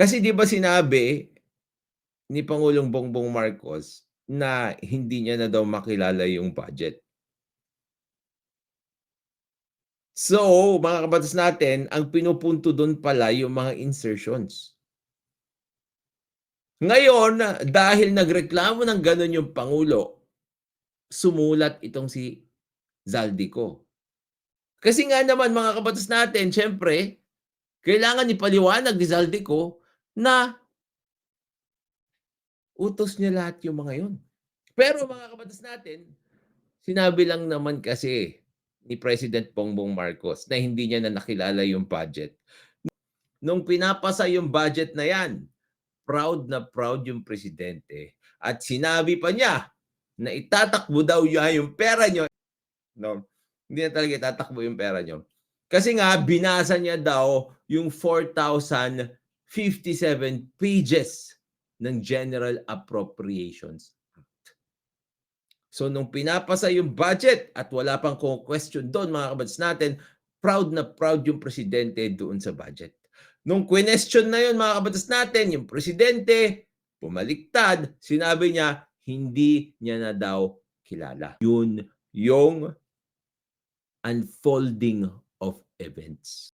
Kasi 'di ba sinabi ni Pangulong Bongbong Marcos na hindi niya na daw makilala yung budget. So, mga kabatas natin, ang pinupunto dun pala yung mga insertions. Ngayon, dahil nagreklamo ng gano'n yung Pangulo, sumulat itong si Zaldico. Kasi nga naman mga kabatas natin, siyempre, kailangan ipaliwanag ni Zaldico na utos niya lahat yung mga yun. Pero mga kabatas natin, sinabi lang naman kasi ni President Bongbong Marcos na hindi niya na nakilala yung budget. Nung pinapasa yung budget na yan, proud na proud yung presidente. At sinabi pa niya na itatakbo daw niya yung pera niyo. No, hindi na talaga itatakbo yung pera niyo. Kasi nga, binasa niya daw yung 4,057 pages ng General Appropriations Act. So, nung pinapasa yung budget at wala pang question doon, mga kabats natin, proud na proud yung presidente doon sa budget. Nung question na yun, mga kabatas natin, yung presidente, pumaliktad, sinabi niya, hindi niya na daw kilala. Yun yung unfolding of events.